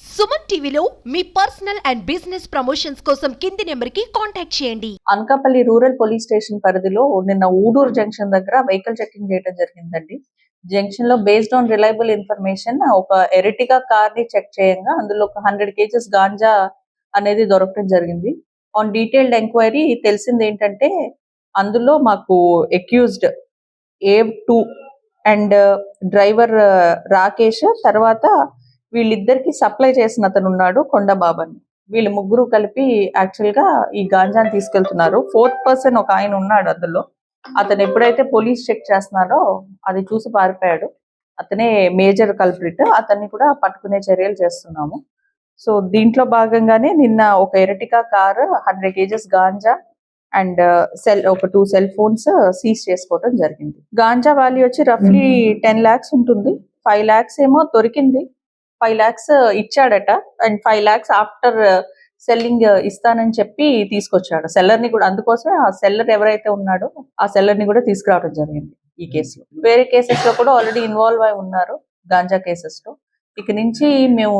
సుమన్ టీవీలో మీ personal and business promotions కోసం కింది నెంబర్కి కాంటాక్ట్ చేయండి. అనకాపల్లి రూరల్ పోలీస్ స్టేషన్ పరిధిలో నిన్న ఊడూరు జంక్షన్ దగ్గర వెహికల్ చెకింగ్ చేయడం జరిగిందండి. జంక్షన్లో బేస్డ్ ఆన్ రిలయబుల్ ఇన్ఫర్మేషన్ ఒక ఎరిటిగా కార్ని చెక్ చేయంగా అందులో ఒక హండ్రెడ్ కేజెస్ గాంజా అనేది దొరకడం జరిగింది. ఆన్ డీటెయిల్డ్ ఎంక్వైరీ తెలిసింది ఏంటంటే అందులో మాకు accused A two and driver Rakesh తర్వాత వీళ్ళిద్దరికి సప్లై చేసిన అతను ఉన్నాడు కొండబాబని. వీళ్ళు ముగ్గురు కలిపి యాక్చువల్గా ఈ గాంజాని తీసుకెళ్తున్నారు. ఫోర్త్ పర్సన్ ఒక ఆయన ఉన్నాడు అందులో. అతను ఎప్పుడైతే పోలీస్ చెక్ చేస్తున్నారో అది చూసి పారిపోయాడు. అతనే మేజర్ కల్ప్రిట్ అతన్ని కూడా పట్టుకునే చర్యలు చేస్తున్నాము. సో దీంట్లో భాగంగానే నిన్న ఒక Ertiga car hundred KGs ganja and cell ఒక టూ సెల్ ఫోన్స్ సీజ్ చేసుకోవడం జరిగింది. గాంజా వాల్యూ వచ్చి రఫ్లీ టెన్ లాక్స్ ఉంటుంది. ఫైవ్ లాక్స్ ఏమో దొరికింది. Five lakhs ఇచ్చాడట. And five lakhs after selling ఇస్తానని చెప్పి తీసుకొచ్చాడు. సెల్లర్ని కూడా అందుకోసమే ఆ సెల్లర్ ఎవరైతే ఉన్నాడో ఆ సెల్లర్ని కూడా తీసుకురావడం జరిగింది ఈ కేసులో. వేరే కేసెస్లో కూడా ఆల్రెడీ ఇన్వాల్వ్ అయి ఉన్నారు గాంజా కేసెస్లో ఇక నుంచి మేము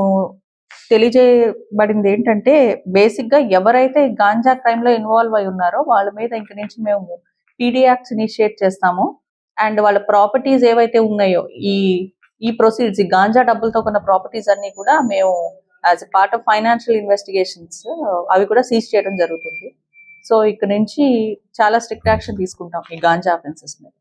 తెలియజేయబడింది ఏంటంటే బేసిక్గా ఎవరైతే గాంజా క్రైమ్లో ఇన్వాల్వ్ అయి ఉన్నారో వాళ్ళ మీద ఇంక నుంచి మేము పీడీ యాక్ట్స్ ఇనిషియేట్ చేస్తాము. అండ్ వాళ్ళ ప్రాపర్టీస్ ఏవైతే ఉన్నాయో ఈ ఈ ప్రొసీడ్స్ ఈ గాంజా డబ్బులతో కొన్న ప్రాపర్టీస్ అన్ని కూడా మేము as a part of financial investigations అవి కూడా సీజ్ చేయడం జరుగుతుంది. సో ఇక్కడ నుంచి చాలా స్ట్రిక్ట్ యాక్షన్ తీసుకుంటాం ఈ గాంజా అఫెన్సెస్ మీద.